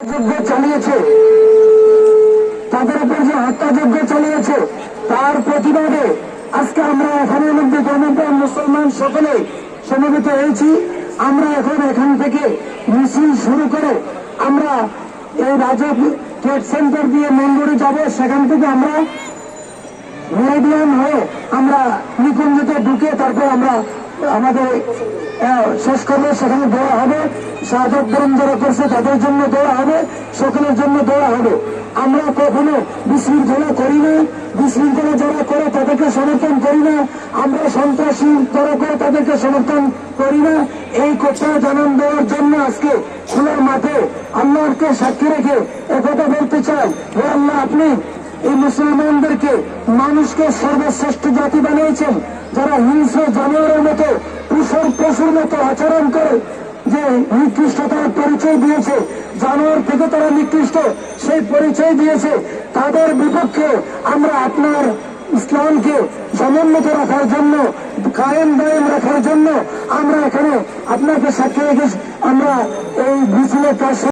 যজ্ঞ চালিয়েছে। তাদের উপর যে হত্যাযজ্ঞ চালিয়েছে, তার প্রতিবাদে আজকে আমরা এখানের মধ্যে ধর্মপ্রাণ মুসলমান সকলে সমবেত হয়েছি। আমরা এখন এখান থেকে মিছিল শুরু করে আমরা এই রাজক ট্রেড সেন্টার দিয়ে মঙ্গরে যাব। সেখান থেকে আমরা মেরিডিয়ান হয়ে আমরা নিকুঞ্জতে ঢুকে তারপর আমরা আমাদের শেষ করব সেখানে দৌড়া হবে। সাধক যারা করছে তাদের জন্য দৌড়া হবে, সকলের জন্য দৌড়া হবে। আমরা কখনো বিশৃঙ্খলা করি না, বিশৃঙ্খলা যারা করে তাদেরকে সমর্থন করি না। আমরা সন্ত্রাসী যারা করে তাদেরকে সমর্থন করি না। এই কথা জানান দেওয়ার জন্য আজকে খোলার মাঠে আল্লাহকে সাক্ষী রেখে একথা বলতে চাই। হে আল্লাহ, আপনি এই মুসলমানদেরকে মানুষকে সর্বশ্রেষ্ঠ জাতি বানিয়েছেন, যারা হিংস্র জানোয়ারের মতো পশুর পশুর মতো আচরণ করে যে নিকৃষ্টতার পরিচয় দিয়েছে, জানোয়ার থেকে তারা নিকৃষ্ট, সেই পরিচয় দিয়েছে, তাদের বিপক্ষে আমরা আপনার ইসলামকে সমুন্নত রাখার জন্য, কায়েম দায়েম রাখার জন্য আমরা এখানে আপনাকে সাক্ষী রেখে আমরা এই মিছিলের কাজ